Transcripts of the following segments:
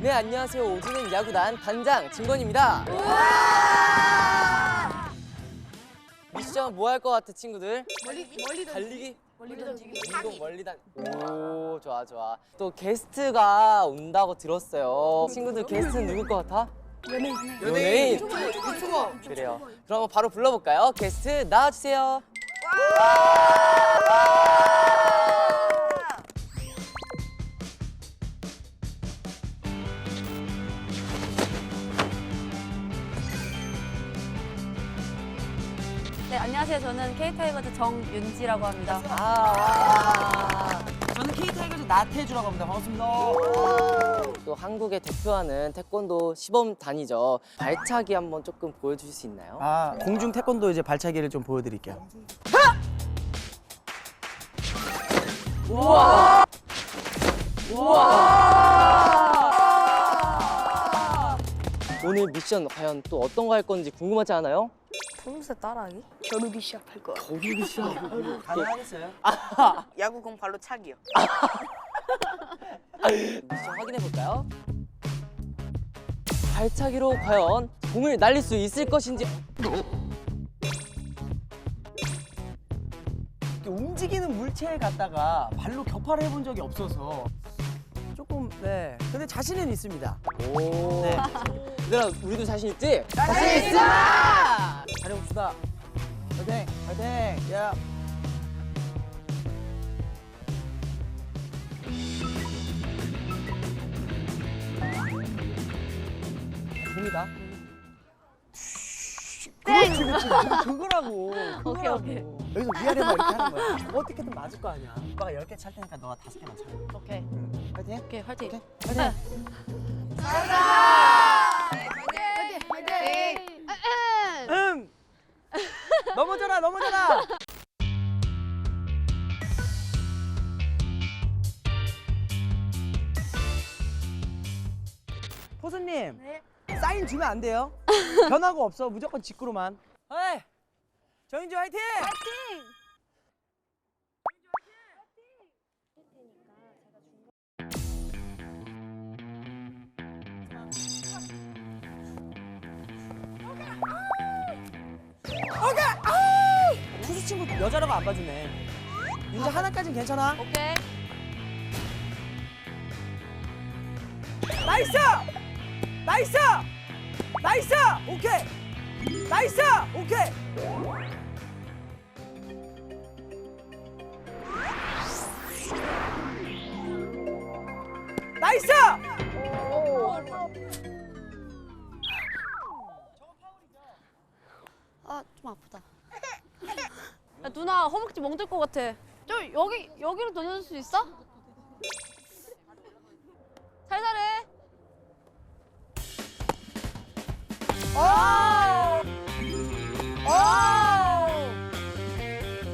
네, 안녕하세요. 오지는 야구단 단장 진건입니다. 미션 뭐 할 것 같아, 친구들? 멀리 멀리 달리기? 멀리 던지기. 운동 멀리 단. 오, 좋아, 좋아. 또 게스트가 온다고 들었어요. 친구들 게스트는 누굴 것 같아? 연예인. 연예인. 유튜버. 그래요. 그럼 바로 불러볼까요? 게스트 나와주세요. 네, 안녕하세요. 저는 K타이거즈 정윤지라고 합니다. 아, 저는 K타이거즈 나태주라고 합니다. 반갑습니다. 또 한국의 대표하는 태권도 시범 단이죠. 발차기 한번 조금 보여주실 수 있나요? 아, 공중 태권도 이제 발차기를 좀 보여드릴게요. 오늘 미션 과연 또 어떤 거 할 건지 궁금하지 않아요? 푸른새 따라하기? 겨루기 시작할 거야. 거북이 시작. 가능하겠어요? 야구공 발로 차기요. 미션 확인해 볼까요? 발차기로 과연 공을 날릴 수 있을 것인지 이렇게 움직이는 물체를 갖다가 발로 격파를 해본 적이 없어서 조금 네. 근데 자신은 있습니다. 오. 네. 얘들아 우리도 자신 있지? 자신 있습니다. 잘해봅시다. 파이팅, 파이팅. 야. 됩니다. 그렇지, 그렇지. 그거라고. 오케이, 오케이. 그거라고. 여기서 위아래만 이렇게 하는 거야. 어떻게든 맞을 거 아니야. 오빠가 10개 찰 테니까 너가 5개만 차. 오케이. 응. 파이팅. 오케이, 화이팅. 오케이. 파이팅. 응. 넘어져라, 넘어져라. 포수님, 사인 주면 안 돼요. 변화가 없어, 무조건 직구로만. 에이, 정인주 화이팅! 오케이! 친구 여자라고 안 봐주네. 윤재 하나까진 괜찮아. 오케이. 나이스! 나이스! 나이스! 오케이! 나이스! 오케이! 나이스! 아, 좀 아프다. 야, 누나 허벅지 멍들 것 같아. 저 여기 여기로 던져줄 수 있어? 살살해. 오! 오!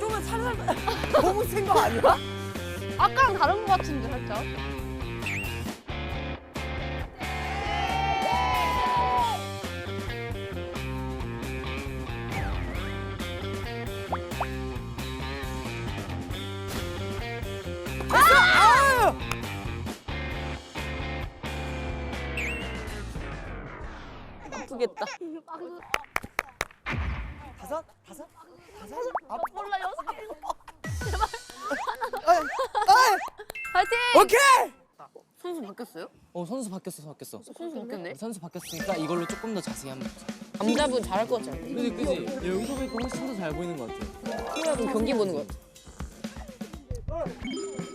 좀은 살살 너무 센 거 아니야? 아까랑 다른 것 같은데 살짝. 아프겠다. 다섯? 다섯? 다섯? 아, 몰라 여섯 개. 어이, 어이! 화이팅! 오케이! 선수 바뀌었어요? 어 선수 바뀌었어, 바뀌었어. 선수 바뀌었네. 선수 바뀌었으니까 이걸로 조금 더 자세히 한번. 남자분 잘할 것 같지 않아요? 그지, 그지. 여기서 보니까 훨씬 더 잘 보이는 것 같아. 그럼 경기 보는 거. 오케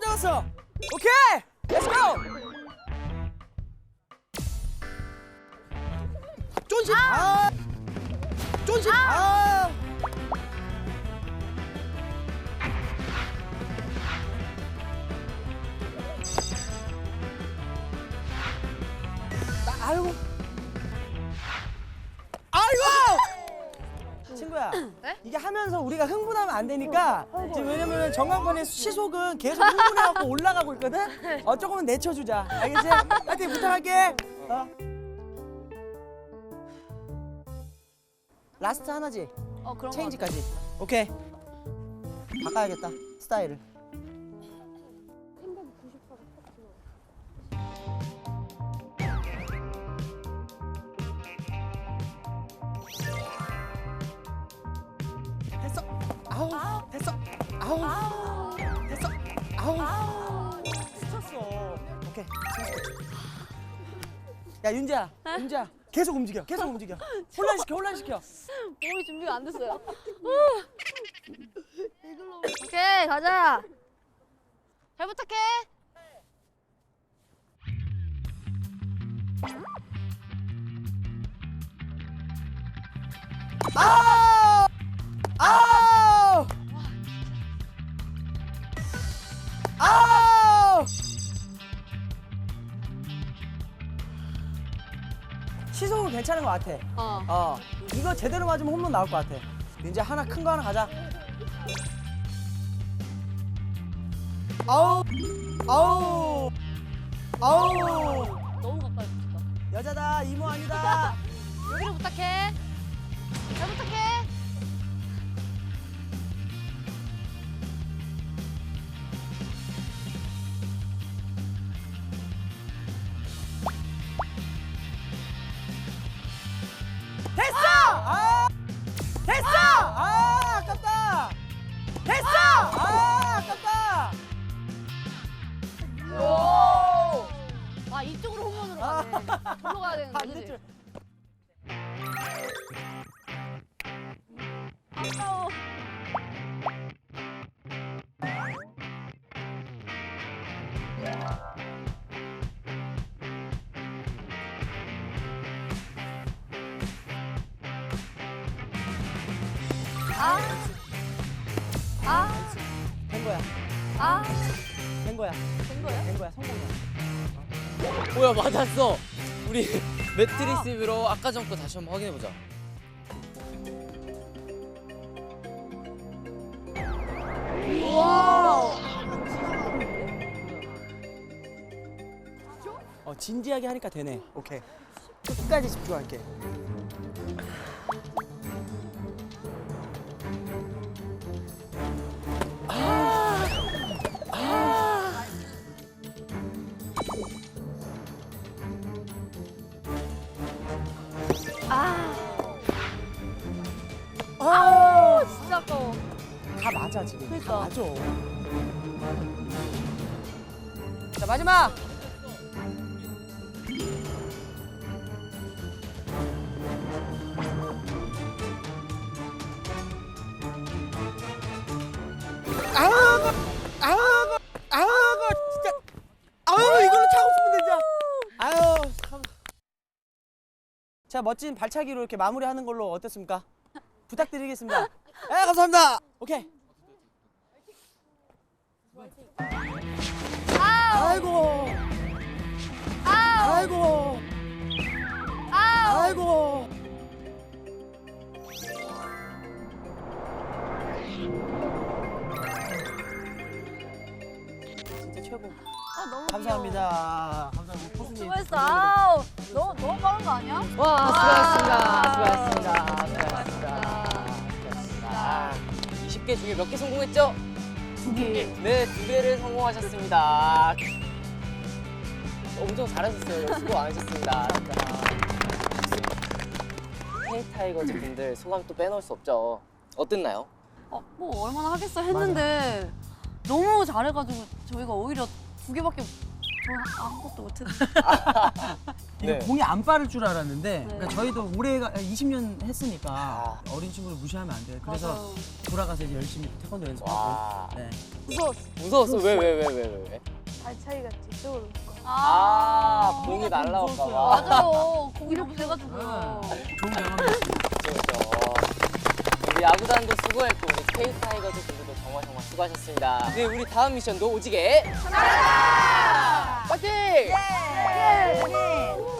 잠들었어. 오케이. 렛츠 고. 쫀씨. 아. 쫀씨. 아. 나- 아! 아! 아, 아이고. 아이고. 친구야. 네? 이게 하면서 우리가 흥분하면 안 되니까 지금 왜냐면 전광판의 시속은 계속 흥분해갖고 올라가고 있거든. 어 조금은 내쳐주자. 알겠지? 하여튼 부탁할게. 어. 라스트 하나지. 어 그런 거. 체인지까지. 오케이. 바꿔야겠다 스타일을. 아우. 됐어. 아우. 스쳤어. 오케이. 야 윤지야, 윤지야, 계속 움직여, 계속 움직여. 혼란시켜, 혼란시켜. 몸이 준비가 안 됐어요. 오케이 가자. 잘 부탁해. 아 괜찮은 것 같아. 어. 어, 이거 제대로 맞으면 홈런 나올 것 같아. 이제 하나 큰 거 하나 가자. 아우! 아우! 아우! 너무 가까이 붙었다. 여자다, 이모 아니다. 여기로 부탁해. 잘 부탁해. 절로 가야 되는데. 그지? 반대쪽. 아까워. 아. 아. 된 거야. 아. 된 거야. 된 거예요? 된 거야. 성공이야. 뭐야 맞았어. 우리 매트리스 위로 아까 전 거 다시 한번 확인해 보자. 어, 진지하게 하니까 되네. 오케이. 끝까지 집중할게. 맞아 지금. 그러니까. 다 맞아. 자 마지막. 아우, 아우, 아우, 진짜. 아우 이걸로 차고 싶은데 진짜. 아유 참. 자 멋진 발차기로 이렇게 마무리하는 걸로 어땠습니까? 부탁드리겠습니다. 네, 감사합니다. 오케이. 아이고. 아이고. 아이고. 진짜 최고. 아 너무 감사합니다. 감사합니다. 포수님. 수고했어. 아우, 너무 너무 빠른 거 아니야? 와 아, 수고하셨습니다. 수고하셨습니다. 수고하셨습니다. 20개 중에 몇 개 성공했죠? 두 개. 네, 두 개를 성공하셨습니다. 엄청 잘하셨어요. 수고 많으셨습니다. 헤이 타이거즈 분들 소감 또 빼놓을 수 없죠. 어땠나요? 어, 뭐 얼마나 하겠어 했는데 너무 잘해가지고 저희가 오히려 두 개밖에 저 아무것도 못했는데. 이거 네. 공이 안 빠를 줄 알았는데 네. 그러니까 저희도 올해 20년 했으니까 아. 어린 친구를 무시하면 안 돼요. 그래서 맞아요. 돌아가서 이제 열심히 태권도 연습하고. 와. 네. 무서웠어. 무서웠어. 왜, 왜, 왜, 왜, 왜? 왜? 발차기가 뒤쪽으로 올 거야. 아, 공이 날라올까 봐. 맞아요. 공이 너무 돼가지고요. 좋은 경험이었어요. 그렇죠. 우리 야구단도 수고했고 우리 K 타이거즈 분들도 정말 정말 수고하셨습니다. 네, 우리 다음 미션도 오지게 파이팅! 예! 예! 예! 예!